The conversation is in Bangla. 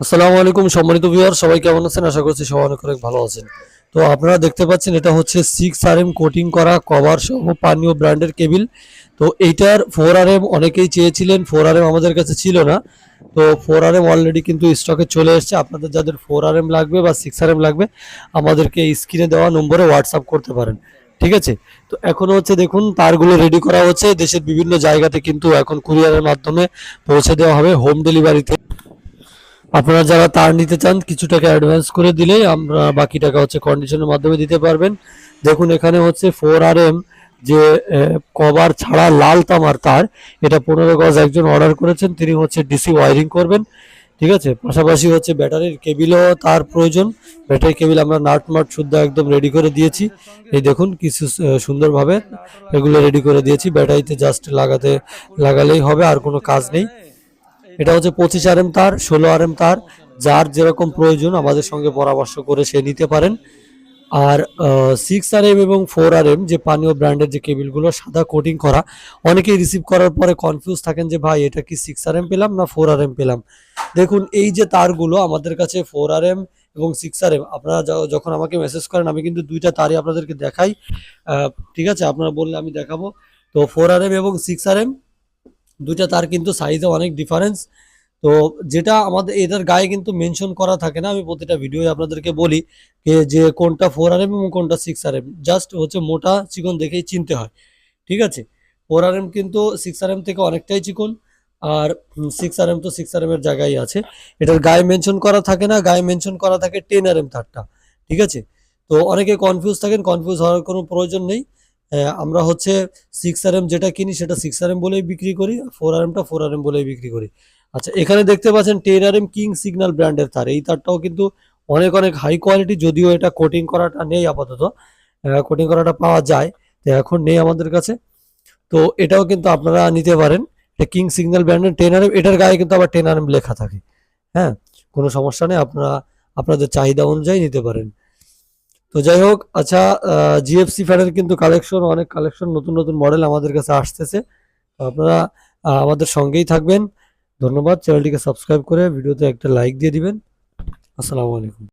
আসসালামু আলাইকুম সম্মানিত ভিউয়ার, সবাই কেমন আছেন? আশা করছি সবাই অনেক অনেক ভালো আছেন। তো আপনারা দেখতে পাচ্ছেন এটা হচ্ছে সিক্স আর এম কোটিং করা কভার সহ পানীয় ব্র্যান্ডের কেবিল তো এইটার ফোর আর এম অনেকেই চেয়েছিলেন ফোর আর এম আমাদের কাছে ছিল না। তো ফোর আর এম অলরেডি কিন্তু স্টকে চলে এসেছে। আপনাদের যাদের ফোর আর এম লাগবে বা সিক্স আর এম লাগবে, আমাদেরকে স্ক্রিনে দেওয়া নম্বরে হোয়াটসঅ্যাপ করতে পারেন। ঠিক আছে? তো এখন হচ্ছে দেখুন, তারগুলো রেডি করা হচ্ছে। দেশের বিভিন্ন জায়গাতে কিন্তু এখন কুরিয়ারের মাধ্যমে পৌঁছে দেওয়া হবে। হোম ডেলিভারিতে আপনারা যারা তার নিতে চান, কিছু টাকা অ্যাডভান্স করে দিলেই আমরা বাকি টাকা হচ্ছে কন্ডিশনের মাধ্যমে দিতে পারবেন। দেখুন, এখানে হচ্ছে ফোর আর এম যে কভার ছাড়া লাল তামার তার, এটা পনেরো গজ একজন অর্ডার করেছেন, তিনি হচ্ছে ডিসি ওয়ারিং করবেন, ঠিক আছে? পাশাপাশি হচ্ছে ব্যাটারির কেবিলও তার প্রয়োজন ব্যাটারি কেবিল আমরা নাট মাট শুদ্ধ একদম রেডি করে দিয়েছি। এই দেখুন, কিছু সুন্দরভাবে এগুলো রেডি করে দিয়েছি, ব্যাটারিতে জাস্ট লাগাতে, লাগালেই হবে, আর কোনো কাজ নেই। এটা হচ্ছে পঁচিশ আর এম তার, ষোলো আর এম তার, যার যেরকম প্রয়োজন আমাদের সঙ্গে পরামর্শ করে সে নিতে পারেন। আর সিক্স আর এম এবং ফোর আর এম যে পানীয় ব্র্যান্ডের যে কেবিলগুলো, সাদা কোটিং করা, অনেকেই রিসিভ করার পরে কনফিউজ থাকেন যে, ভাই, এটা কি সিক্স আর এম পেলাম না ফোর আর এম পেলাম? দেখুন, এই যে তারগুলো আমাদের কাছে ফোর আর এম এবং সিক্স আর এম আপনারা যখন আমাকে মেসেজ করেন, আমি কিন্তু দুইটা তারই আপনাদেরকে দেখাই। ঠিক আছে? আপনারা বললে আমি দেখাবো। তো ফোর আর এম এবং সিক্স আর এম দুইটা তার কিন্তু সাইজে অনেক ডিফারেন্স তো যেটা আমাদের এটার গায়ে কিন্তু মেনশন করা থাকে না, আমি প্রতিটা ভিডিওয়ে আপনাদেরকে বলি যে কোনটা ফোর আর এম এবং কোনটা সিক্স আর এম জাস্ট হচ্ছে মোটা চিকন দেখেই চিনতে হয়, ঠিক আছে? ফোর আর এম কিন্তু সিক্স আর এম থেকে অনেকটাই চিকন, আর সিক্স আর এম তো সিক্স আর এম এর জায়গায় আছে। এটার গায়ে মেনশন করা থাকে না, গায়ে মেনশন করা থাকে টেন আর এম তারটা ঠিক আছে? তো অনেকে কনফিউজ থাকেন কনফিউজ হওয়ার কোনো প্রয়োজন নেই। আমরা হচ্ছে সিক্স আর এম যেটা কিনি সেটা সিক্স আর এম বলেই বিক্রি করি ফোর আর এমটা ফোর আর এম বলেই বিক্রি করি। আচ্ছা এখানে দেখতে পাচ্ছেন ten R M king signal ব্র্যান্ডের তার। এই তারটাও কিন্তু অনেক অনেক হাই কোয়ালিটি যদিও এটা কোটিং করাটা নেই আপাতত কোটিং করাটা পাওয়া যায়, তো এখন নেই আমাদের কাছে। তো এটাও কিন্তু আপনারা নিতে পারেন, এটা কিং সিগন্যাল ব্র্যান্ডের টেন আর এম এটার গায়ে কিন্তু আবার টেন আর এম লেখা থাকে। হ্যাঁ কোনো সমস্যা নেই, আপনারা, আপনাদের চাহিদা অনুযায়ী নিতে পারেন। তো যাই হোক আচ্ছা জিএফসি ফ্যানের কিন্তু কালেকশন অনেক কালেকশন নতুন নতুন মডেল আমাদের কাছে আসতেছে। আপনারা আমাদের সঙ্গেই থাকবেন। ধন্যবাদ। চ্যানেলটিকে সাবস্ক্রাইব করে ভিডিওতে একটা লাইক দিয়ে দিবেন। আসসালামু আলাইকুম।